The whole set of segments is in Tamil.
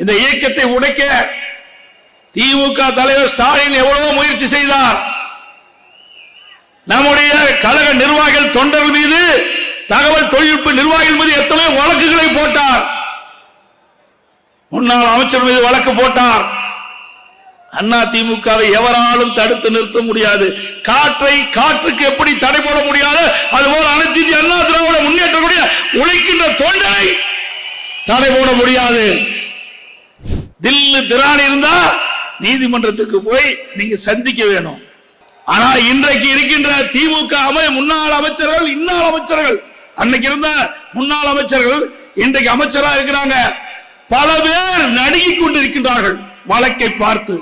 இந்த இயக்கத்தை உடைக்க திமுக தலைவர் ஸ்டாலின் எவ்வளவு முயற்சி செய்தார். நம்முடைய கழக நிர்வாகிகள் தொண்டர்கள் மீது தகவல் தொழில்நுட்ப நிர்வாகிகள் மீது எத்தனையோ வழக்குகளை போட்டார். முன்னாள் அமைச்சர் மீது வழக்கு போட்டார். அண்ணா திமுகவை எவராலும் தடுத்து நிறுத்த முடியாது. காற்றை காற்றுக்கு எப்படி தடை போட முடியாது அதுபோல அனைத்து இந்திய அண்ணா திராவிட முன்னேற்றக்கூடிய உழைக்கின்ற தொண்டரை தடை போட முடியாது. திராணி இருந்தா நீதிமன்றத்துக்கு போய் நீங்க சந்திக்க வேணும். ஆனா இன்றைக்கு இருக்கின்ற திமுக அமை முன்னாள் அமைச்சர்கள் இன்னாள் அமைச்சர்கள். அன்னைக்கு இருந்த முன்னாள் அமைச்சர்கள் இன்றைக்கு அமைச்சரா இருக்கிறாங்க. பல பேர் நடுங்கிக் கொண்டிருக்கின்றார்கள் வழக்கை பார்த்து.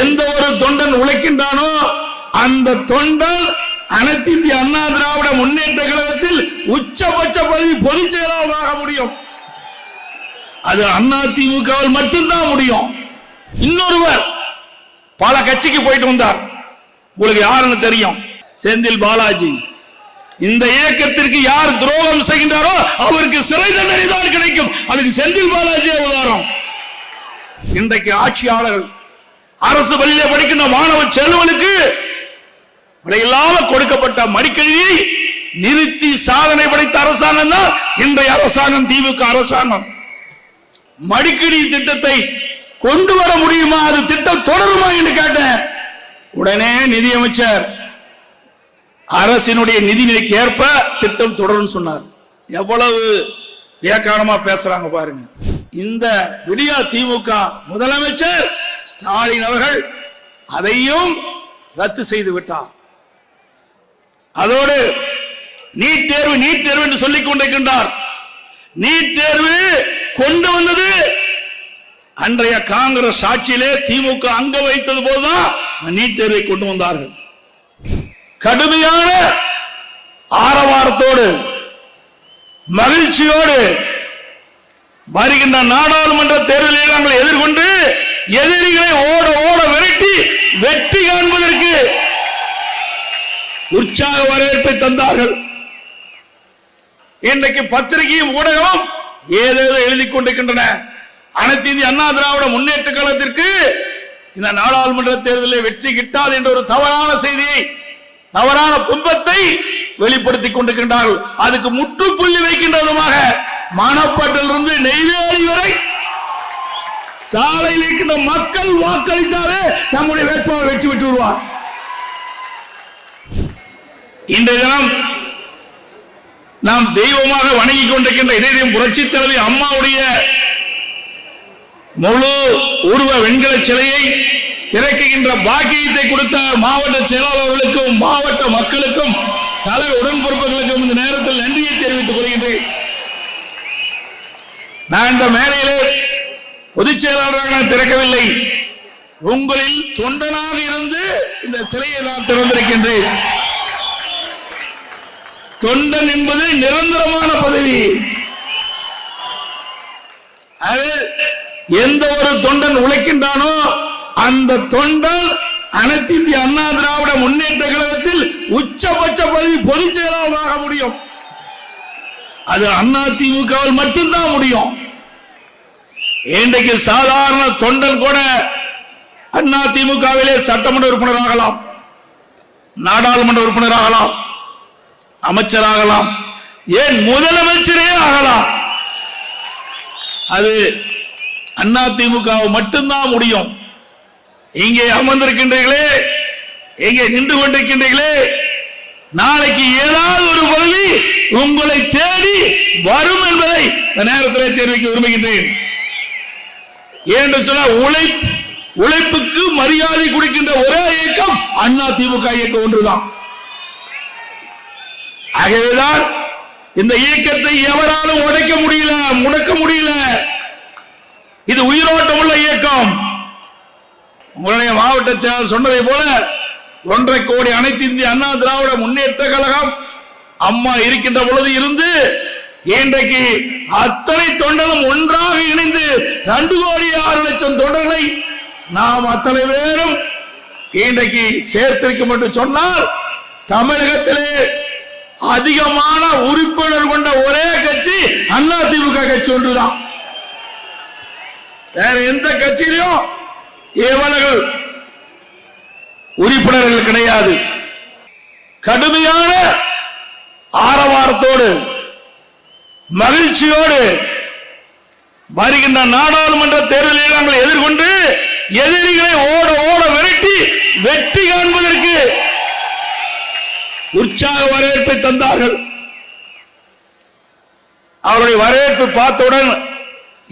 எந்த ஒரு தொண்டன் உழைக்கின்றானோ அந்த தொண்டன் அனைத்து இந்திய அண்ணா திராவிட முன்னேற்ற கழகத்தில் உச்சபட்ச பதவி பொதுச் செயலாளராக முடியும். அது அண்ணா திமுகவில் மட்டும்தான் முடியும். இன்னொருவர் பல கட்சிக்கு போயிட்டு வந்தார். உங்களுக்கு யாருன்னு தெரியும்? செந்தில் பாலாஜி. இந்த இயக்கத்திற்கு யார் துரோகம் செய்கின்றாரோ அவருக்கு சிறை தண்டனை தான் கிடைக்கும். அதுக்கு செந்தில் பாலாஜி உதாரணம். இன்றைக்கு ஆட்சியாளர்கள் அரசு பள்ளியில படிக்கின்ற மாணவ செல்வனுக்கு விலையில்லாம கொடுக்கப்பட்ட மடிக்கணியை நிறுத்தி சாதனை படைத்த அரசாங்கம் தான் இன்றைய அரசாங்கம் திமுக அரசாங்கம். மடிக்கணி திட்டத்தை கொண்டு வர முடியுமா? அது திட்டம் தொடருமா என்று கேட்டேன். உடனே நிதியமைச்சர் அரசினுடைய நிதிநிலைக்கு ஏற்ப திட்டம் தொடரும் சொன்னார். எவ்வளவு வியாக்காரமா பேசுறாங்க பாருங்க. இந்த விடியா திமுக முதலமைச்சர் ஸ்டாலின் அவர்கள் அதையும் ரத்து செய்து விட்டார். அதோடு நீட் தேர்வு நீட் தேர்வு என்று சொல்லிக் கொண்டிருக்கின்றார். நீட் தேர்வு கொண்டு வந்தது. அன்றைய காங்கிரஸ் ஆட்சியிலே திமுக அங்க வைத்தது போதுதான் நீட் தேர்வை கொண்டு வந்தார்கள். கடுமையான ஆரவாரத்தோடு மகிழ்ச்சியோடு வருகின்ற நாடாளுமன்ற தேர்தலில் நாங்கள் எதிர்கொண்டு எதிரிகளை ஓட ஓட விரட்டி வெற்றி காண்பதற்கு உற்சாக வரவேற்பை தந்தார்கள். இன்றைக்கு பத்திரிகையும் ஊடகமும் ஏதேதோ எழுதி கொண்டிருக்கின்றன. அனைத்து இந்திய அண்ணா திராவிட முன்னேற்ற காலத்திற்கு இந்த நாடாளுமன்ற தேர்தலில் வெற்றி கிட்டாது என்ற ஒரு தவறான செய்தியை தவறான பிம்பத்தை வெளிப்படுத்திக் கொண்டிருக்கின்றார்கள். அதுக்கு முற்றுப்புள்ளி வைக்கின்ற விதமாக மானப்பாட்டிலிருந்து நெய்வேலி வரை சாலையில் இருக்கின்ற மக்கள் வாக்களித்தாலே நம்முடைய வேட்பாளர் வெற்றி பெற்று வருவார். இன்றைய தினம் நாம் தெய்வமாக வணங்கிக் கொண்டிருக்கின்ற இதயம் புரட்சி தலைவி அம்மாவுடைய முழு உருவ வெண்கல சிலையை திறக்குகின்ற பாக்கியத்தை கொடுத்த மாவட்ட செயலாளர்களுக்கும் மாவட்ட மக்களுக்கும் கலை உடன்பிறப்புகளுக்கும் இந்த நேரத்தில் நன்றியை தெரிவித்துக் கொள்கின்றேன். நான் இந்த மேடையிலே பொதுச் செயலாளராக நான் திறக்கவில்லை. உங்களில் தொண்டனாக இருந்து இந்த சிலையை நான் திறந்திருக்கின்றேன். தொண்டன் என்பது நிரந்தரமான பதவி. அது எந்த ஒரு தொண்டன் உழைக்கின்றானோ அந்த தொண்டன் அனைத்து இந்திய அண்ணா திராவிட முன்னேற்ற கழகத்தில் உச்சபட்ச பதவி பொதுச் செயலாளராக முடியும். அது அண்ணா திமுகவில் மட்டும்தான் முடியும். இன்றைக்கு சாதாரண தொண்டன் கூட அண்ணா திமுகவிலே சட்டமன்ற உறுப்பினர் ஆகலாம் நாடாளுமன்ற உறுப்பினர் ஆகலாம் அமைச்சராகலாம். ஏன் முதலமைச்சரே ஆகலாம். அது அண்ணா திமுக மட்டும்தான் முடியும். இங்கே அமர்ந்திருக்கின்றீர்களே இங்கே நின்று கொண்டிருக்கின்றீர்களே நாளைக்கு ஏதாவது ஒரு பகுதி உங்களை தேடி வரும் என்பதை இந்த நேரத்தில் தெரிவிக்க விரும்புகின்றேன். ஏன் சொன்னா உழைப்பு உழைப்புக்கு மரியாதை கொடுக்கின்ற ஒரே இயக்கம் அண்ணா திமுக இயக்கம் ஒன்றுதான். ஆகவேதான் இந்த இயக்கத்தை எவராலும் உடைக்க முடியல முடக்க முடியல. இது உயிரோட்டம் உள்ள இயக்கம். உங்களுடைய மாவட்ட செயலர் சொன்னதை போல ஒன்றரை கோடி அனைத்து இந்திய அண்ணா திராவிட முன்னேற்ற கழகம் அம்மா இருக்கின்ற பொழுது இருந்து இன்றைக்கு அத்தனை தொண்டரும் ஒன்றாக இணைந்து ரெண்டு கோடி ஆறு லட்சம் தொண்டர்களை நாம் அத்தனை பேரும் இன்றைக்கு சேர்த்திருக்கும் என்று சொன்னால் தமிழகத்திலே அதிகமான உறுப்பினர் கொண்ட ஒரே கட்சி அண்ணா திமுக கட்சி ஒன்றுதான். வேற எந்த கட்சியிலும் இவர்கள் உறுப்பினர்கள் கிடையாது. கடுமையான ஆரவாரத்தோடு மகிழ்ச்சியோடு வருகின்ற நாடாளுமன்ற தேர்தலில் நாங்கள் எதிர்கொண்டு எதிரிகளை ஓட ஓட விரட்டி வெற்றி காண்பதற்கு உற்சாக வரவேற்பை தந்தார்கள். அவருடைய வரவேற்பு பார்த்தவுடன்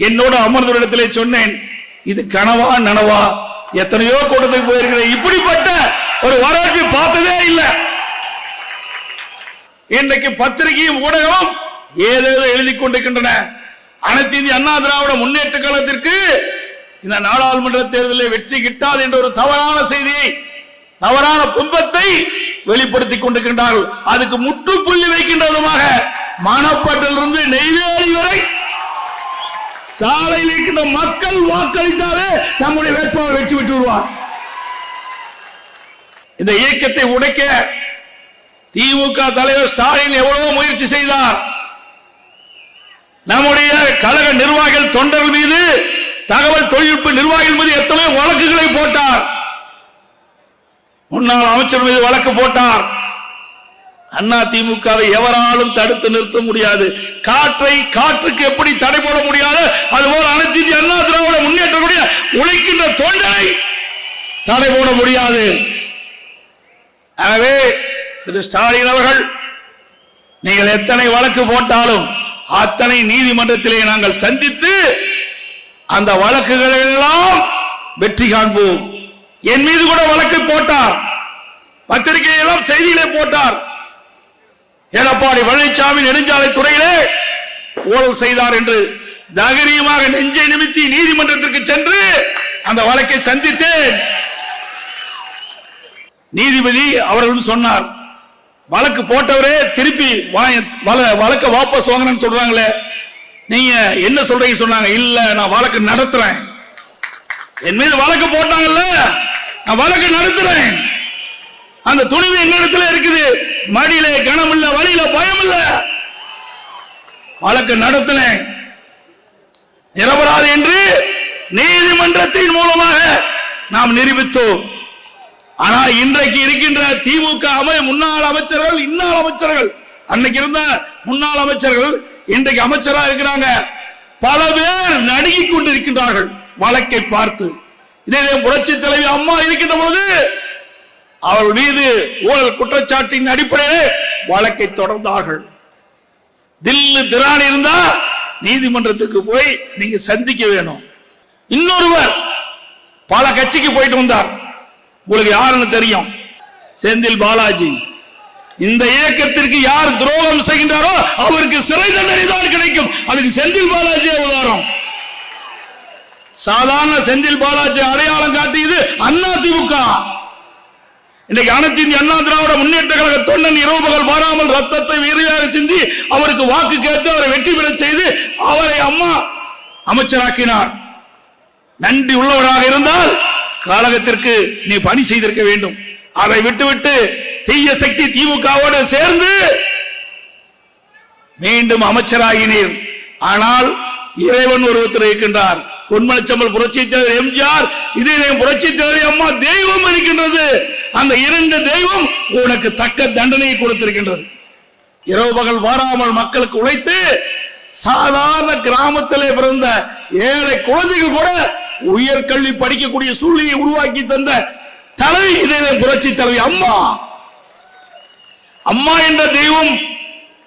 என்னோட அமர்ந்த இடத்திலே சொன்னேன் இது கனவா நனவா? எத்தனையோ கூட்டத்துக்கு போயிருக்கிறேன். இப்படிப்பட்ட ஒரு வரவேற்பை பார்த்ததே இல்லை. இன்றைக்கு பத்திரிகையும் ஊடகமும் ஏதேதோ எழுதி கொண்டிருக்கின்றன. அனைத்து இந்திய அண்ணா திராவிட முன்னேற்ற காலத்திற்கு இந்த நாடாளுமன்ற தேர்தலில் வெற்றி கிட்டாது என்ற ஒரு தவறான செய்தியை தவறான பிம்பத்தை வெளிப்படுத்திக் கொண்டிருக்கின்றார்கள். அதுக்கு முற்றுப்புள்ளி வைக்கின்ற விதமாக மானப்பட்டிலிருந்து நெய்வேலி வரை சாலையில் இருக்கின்ற மக்கள் வாக்களித்தாலே நம்முடைய வேட்பாளர் வெற்றி பெற்று விடுவார். இந்த இயக்கத்தை உடைக்க திமுக தலைவர் ஸ்டாலின் எவ்வளவு முயற்சி செய்தார். நம்முடைய கழக நிர்வாகிகள் தொண்டர்கள் மீது தகவல் தொழில்நுட்ப நிர்வாகிகள் மீது எத்தனையோ வழக்குகளை போட்டார். முன்னாள் அமைச்சர் மீது வழக்கு போட்டார். அண்ணா திமுகவை எவராலும் தடுத்து நிறுத்த முடியாது. காற்றை காற்றுக்கு எப்படி தடை போட முடியாது? அதுபோல அனைத்து அண்ணா திராவிட முன்னேற்றக்கூடிய உழைக்கின்ற தொண்டரை தடை போட முடியாது. எனவே திரு ஸ்டாலின் அவர்கள் நீங்கள் எத்தனை வழக்கு போட்டாலும் அத்தனை நீதிமன்றத்திலே நாங்கள் சந்தித்து அந்த வழக்குகளை எல்லாம் வெற்றி காண்போம். என் மீது கூட வழக்கு போட்டார். பத்திரிகையெல்லாம் செய்தியிலே போட்டார். எடப்பாடி பழனிசாமி நெடுஞ்சாலை துறையிலே ஊழல் செய்தார் என்று தைரியமாக நெஞ்சை நிமித்தி நீதிமன்றத்திற்கு சென்று அந்த வழக்கை சந்தித்தேன். நீதிபதி அவர்கள் சொன்னார் வழக்கு போட்டவரே திருப்பி வழ- வழக்க வாபஸ் வாங்கினு சொல்றாங்களே. நீங்க என்ன சொல்றீங்க சொன்னாங்க. இல்ல நான் வழக்கு நடத்துறேன். என் மீது வழக்கு போட்டாங்கல்ல. நான் வழக்கு நடத்துறேன். அந்த துணிவு எங்க இருக்குது? மடியில கனம் இல்ல வழியில பயம் இல்ல வழக்கு நடத்தினேன். நிரபராது என்று நீதிமன்றத்தின் மூலமாக நாம் நிரூபித்தோம். ஆனால் இன்றைக்கு இருக்கின்ற திமுக அமை முன்னாள் அமைச்சர்கள் இன்னாள் அமைச்சர்கள் அன்னைக்கு இருந்த முன்னாள் அமைச்சர்கள் இன்றைக்கு அமைச்சராக இருக்கிறாங்க. பல பேர் நடுங்கிக் கொண்டிருக்கின்றார்கள் வழக்கை பார்த்து. இதே புரட்சி தலைவி அம்மா இருக்கின்ற பொழுது அவள் மீது ஊழல் குற்றச்சாட்டின் அடிப்படையில் வழக்கை தொடர்ந்தார்கள். தில்லு திராணி இருந்தா நீதிமன்றத்துக்கு போய் நீங்க சந்திக்க வேணும். இன்னொருவர் பல கட்சிக்கு போயிட்டு வந்தார். உங்களுக்கு யாருன்னு தெரியும்? செந்தில் பாலாஜி. இந்த இயக்கத்திற்கு யார் துரோகம் செய்கின்றாரோ அவருக்கு சிறை தண்டனை தான் கிடைக்கும். அதுக்கு செந்தில் பாலாஜி உதாரணம். சாதாரண செந்தில் பாலாஜி அடையாளம் காட்டியது அண்ணா திமுக இன்னைக்கு அனைத்து இந்திய அண்ணா திராவிட முன்னேற்ற கழக தொண்டன் இரவு பகல் மாறாமல் ரத்தத்தை வீரியாக சிந்தி அவருக்கு வாக்கு கேட்டு அவரை வெற்றி பெறச் செய்து அவரை அம்மா அமைச்சராக்கினார். நன்றி உள்ளவராக இருந்தால் கழகத்திற்கு நீ பணி செய்திருக்க வேண்டும். அதை விட்டுவிட்டு தீய சக்தி திமுகவோடு சேர்ந்து மீண்டும் அமைச்சராகினீர். ஆனால் இறைவன் ஒருத்தர் இருக்கின்றார். பொன்மனச்சம்பல் புரட்சி தலைவர் எம்ஜிஆர் இதே புரட்சி தலைவர் அம்மா தெய்வம் இருக்கின்றது. அந்த இரண்டு தெய்வம் உனக்கு தக்க தண்டனையை கொடுத்திருக்கின்றது. இரவு பகல் வாராமல் மக்களுக்கு உழைத்து சாதாரண கிராமத்திலே பிறந்த ஏழை குழந்தைகள் கூட உயர்கல்வி படிக்கக்கூடிய சூழ்நிலையை உருவாக்கி தந்த தலைவி இதே புரட்சி தலைவி அம்மா. அம்மா என்ற தெய்வம்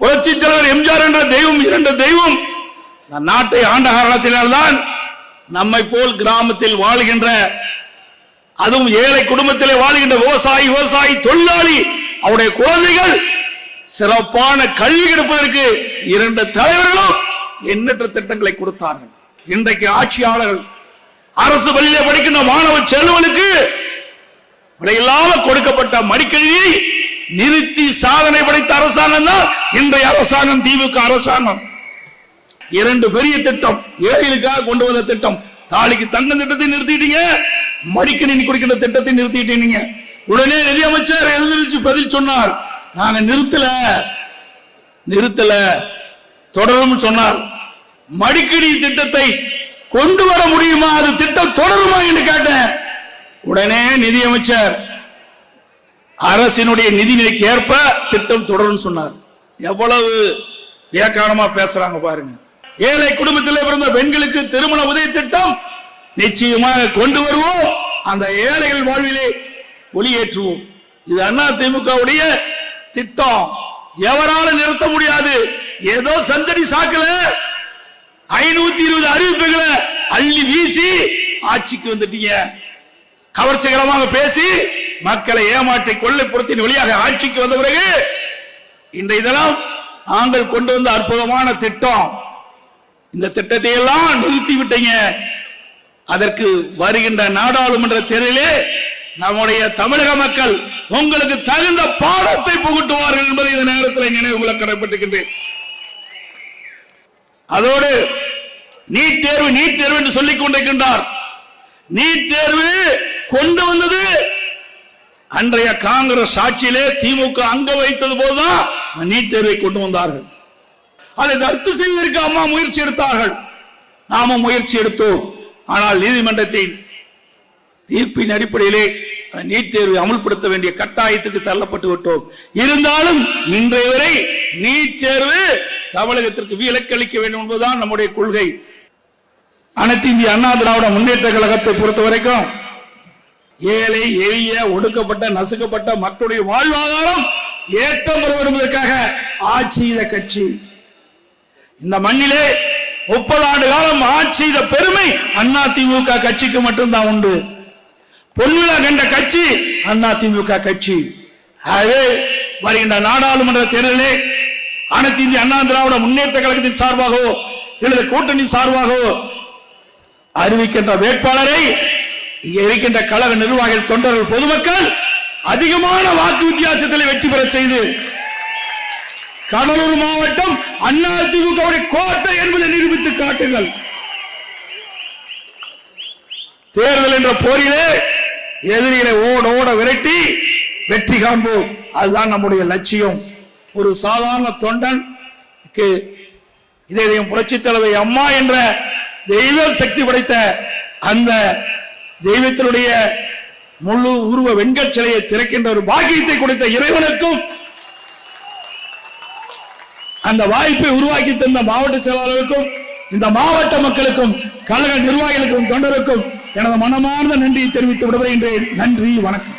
புரட்சி தலைவர் எம்ஜிஆர் என்ற தெய்வம் இரண்டு தெய்வம் நாட்டை ஆண்ட காரணத்தினால்தான் நம்மை போல் கிராமத்தில் வாழ்கின்ற அதுவும் ஏழை குடும்பத்திலே வாழ்கின்ற விவசாயி விவசாயி தொழிலாளி அவருடைய குழந்தைகள் சிறப்பான கல்வி கிடைப்பதற்கு இரண்டு தலைவர்களும் எண்ணற்ற திட்டங்களை கொடுத்தார்கள். இன்றைக்கு ஆட்சியாளர்கள் அரசு பள்ளியிலே படிக்கின்ற மாணவ செல்வனுக்கு விலையில்லாம கொடுக்கப்பட்ட மடிக்கணியை நிறுத்தி சாதனை படைத்த அரசாங்கம் தான் இன்றைய அரசாங்கம் திமுக அரசாங்கம். இரண்டு பெரிய திட்டம் ஏழைகளுக்காக கொண்டு வந்த திட்டம். தாலிக்கு தங்கம் திட்டத்தை நிறுத்திட்டீங்க மடிக்கணினி குடிக்கின்ற திட்டத்தை நிறுத்திட்டீங்க உடனே நிதியமைச்சர் எழுந்திருச்சு பதில் சொன்னார். நாங்க நிறுத்தல நிறுத்தல தொடரும் சொன்னார். மடிக்கணி திட்டத்தை கொண்டு வர முடியுமா? அது திட்டம் தொடருமா என்று கேட்டேன். உடனே நிதியமைச்சர் அரசினுடைய நிதிநிலைக்கு ஏற்ப திட்டம் தொடரும் சொன்னார். எவ்வளவு வியாக்காரமா பேசுறாங்க பாருங்க. ஏழை குடும்பத்தில் பிறந்த பெண்களுக்கு திருமண உதவி திட்டம் நிச்சயமாக கொண்டு வருவோம். அந்த ஏழைகள் வாழ்விலே ஒளியேற்றுவோம். இது அண்ணா திமுகவுடைய திட்டம். எவரால நிறுத்த முடியாது. ஏதோ சந்தடி சாக்கல ஐநூத்தி இருபது அறிவிப்புகளை அள்ளி வீசி ஆட்சிக்கு வந்துட்டீங்க. கவர்ச்சிகரமாக பேசி மக்களை ஏமாற்றி கொள்ளைப்புறத்தின் வழியாக ஆட்சிக்கு வந்த பிறகு இன்றைய தினம் நாங்கள் கொண்டு வந்த அற்புதமான திட்டம். இந்த திட்டத்தை எல்லாம் நிறுத்தி விட்டீங்க. அதற்கு வருகின்ற நாடாளுமன்ற தேர்தலிலே நம்முடைய தமிழக மக்கள் உங்களுக்கு தகுந்த பாடத்தை புகட்டுவார்கள் என்பதை இந்த நேரத்தில் நினைவுகளை கொள்ள அதோடு நீட் தேர்வு நீட் தேர்வு என்று சொல்லிக் கொண்டிருக்கின்றார். நீட் தேர்வு கொண்டு வந்தது அன்றைய காங்கிரஸ் ஆட்சியிலே திமுக அங்க வைத்தது போதுதான் நீட் தேர்வை கொண்டு வந்தார்கள். அதை ரத்து செய்வதற்கு அம்மா முயற்சி எடுத்தார்கள். நாம முயற்சி எடுத்தோம். ஆனால் நீதிமன்றத்தின் தீர்ப்பின் அடிப்படையிலே நீட் தேர்வை அமுல்படுத்த வேண்டிய கட்டாயத்துக்கு தள்ளப்பட்டு விட்டோம். இருந்தாலும் இன்றைய வரை நீட் தேர்வு தமிழகத்திற்கு விலக்களிக்க வேண்டும் என்பதுதான் நம்முடைய கொள்கை. அனைத்து இந்திய அண்ணா திராவிட முன்னேற்ற கழகத்தை பொறுத்த வரைக்கும் ஏழை எளிய ஒடுக்கப்பட்ட நசுக்கப்பட்ட மக்களுடைய வாழ்வாதாரம் ஏற்றம் பெற என்பதற்காக ஆட்சி கட்சி இந்த மண்ணிலே முப்பது ஆண்டு காலம் ஆட்சி செய்த பெருமை அண்ணா திமுக கட்சிக்கு மட்டும்தான் உண்டு. பொன்விழா கண்ட கட்சி அண்ணா திமுக கட்சி. ஆகவே வருகின்ற நாடாளுமன்ற தேர்தலிலே அனைத்து இந்திய அண்ணா திராவிட முன்னேற்ற கழகத்தின் சார்பாகவோ எனது கூட்டணி சார்பாகவோ அறிவிக்கின்ற வேட்பாளரை இங்கே இருக்கின்ற கழக நிர்வாகிகள் தொண்டர்கள் பொதுமக்கள் அதிகமான வாக்கு வித்தியாசத்தில் வெற்றி பெற செய்து கடலூர் மாவட்டம் அண்ணா திமுக கோட்டை என்பதை நிரூபித்து காட்டுங்கள். தேர்தல் என்ற போரிலே எதிரிகளை ஓட ஓட விரட்டி வெற்றி காண்போம். அதுதான் நம்முடைய லட்சியம். ஒரு சாதாரண தொண்டன் இதயம் புரட்சி தலைவை அம்மா என்ற தெய்வ சக்தி படைத்த அந்த தெய்வத்தினுடைய முழு உருவ வெண்கட் சிலையை திறக்கின்ற ஒரு பாக்கியத்தை கொடுத்த இறைவனுக்கும் அந்த வாய்ப்பை உருவாக்கி தந்த மாவட்ட செயலாளருக்கும் இந்த மாவட்ட மக்களுக்கும் கழக நிர்வாகிகளுக்கும் தொண்டருக்கும் எனது மனமார்ந்த நன்றியை தெரிவித்து விடுகிறேன் நன்றி வணக்கம்.